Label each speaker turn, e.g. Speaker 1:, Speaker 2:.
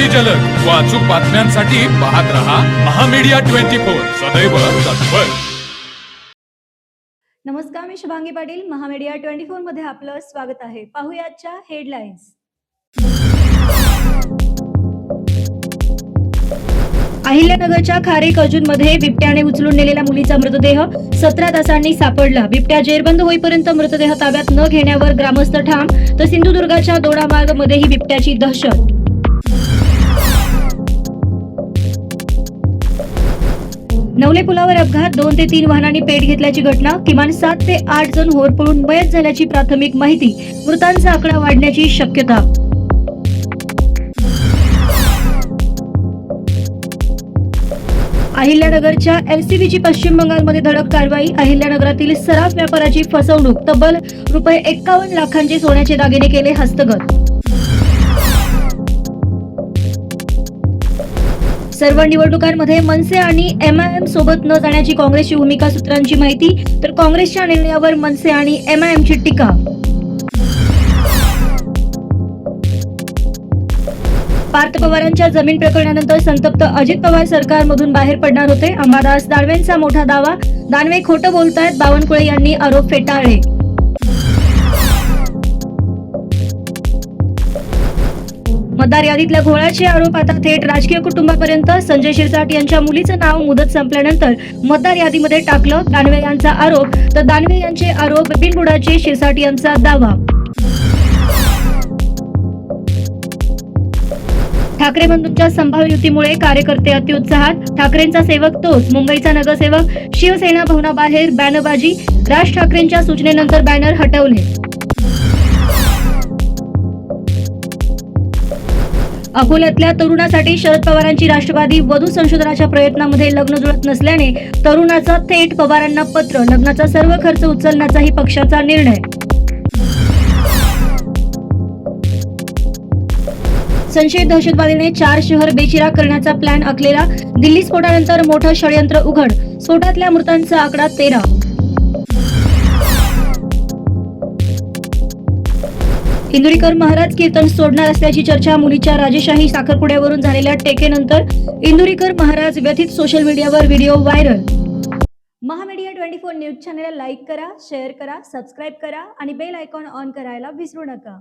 Speaker 1: अगदी जलद. व अचूक बातम्यांसाठी पाहत रहा महामीडिया ट्वेंटी फोर. सदैव तत्पर.
Speaker 2: नमस्कार मी शुभांगी पाटील. महामीडिया ट्वेंटी फोरमध्ये आपलं स्वागत आहे. पाहुयाच्या हेडलाईन्स. अहिल्यानगरच्या खारे मध्ये बिबट्याने उचलून नेलेल्या मुलीचा मृतदेह सतरा तासांनी सापडला. बिबट्या जेरबंद होईपर्यंत मृतदेह ताब्यात न घेण्यावर ग्रामस्थ ठाम तर सिंधुदुर्गाच्या दोडामार्ग मध्येही बिबट्याची दहशत. नवले पुलावर अपघात दोन ते तीन वाहनांनी पेट घेतल्याची घटना किमान सात ते आठ जण होरपळून मयत झाल्याची प्राथमिक माहिती मृतांचा आकडा वाढण्याची शक्यता. अहिल्यानगरच्या एलसीबीची पश्चिम बंगालमध्ये धडक कारवाई अहिल्यानगरातील सराफ व्यापाराची फसवणूक तब्बल रुपये एक्कावन्न लाखांचे सोन्याचे दागिने केले हस्तगत. सर्व निवडणुकांमध्ये मनसे आणि एमआयएम सोबत न जाण्याची काँग्रेसची भूमिका सूत्रांची माहिती तर काँग्रेसच्या निर्णयावर मनसे आणि एमआयएमची टीका. पार्थ पवारांच्या जमीन प्रकरणानंतर संतप्त अजित पवार सरकारमधून बाहेर पडणार होते. अंबादास दानवेंचा मोठा दावा. दानवे खोटं बोलतायत बावनकुळे यांनी आरोप फेटाळले. मतदार यादीतल्या घोळाचे आरोप आता थेट राजकीय कुटुंबापर्यंत. संजय शिरसाट यांच्या मुलीचं नाव मुदत संपल्यानंतर मतदार यादीमध्ये टाकलं दानवे यांचा आरोप. तर दानवे यांचे आरोप बिनबुडाचे शिरसाट यांचा दावा. ठाकरे बंधूंच्या संभाव्य युतीमुळे कार्यकर्ते अतिउत्साहात ठाकरेंचा सेवक तोच. मुंबईचा नगरसेवक शिवसेना भवनाबाहेर बॅनरबाजी. राज ठाकरेंच्या सूचनेनंतर बॅनर हटवले. अकोल्यातल्या तरुणासाठी शरद पवारांची राष्ट्रवादी वधू संशोधनाच्या प्रयत्नामध्ये लग्न जुळत नसल्याने तरुणाचा थेट पवारांना पत्र लग्नाचा सर्व खर्च उचलण्याचाही पक्षाचा निर्णय. संशयित दहशतवादीने चार शहर बेचिराग करण्याचा प्लॅन आखलेला दिल्ली स्फोटानंतर मोठं षडयंत्र उघड स्फोटातल्या मृतांचा आकडा तेरा. इंदुरीकर महाराज कीर्तन सोडणार असल्याची चर्चा मुलीच्या राजेशाही साखरपुड्यावरून झालेल्या टेकेनंतर इंदुरीकर महाराज व्यथित सोशल मीडियावर video viral Maha media twenty four news channel like करा शेअर करा सबस्क्राईब करा आणि बेल आयकॉन ऑन करायला विसरू नका.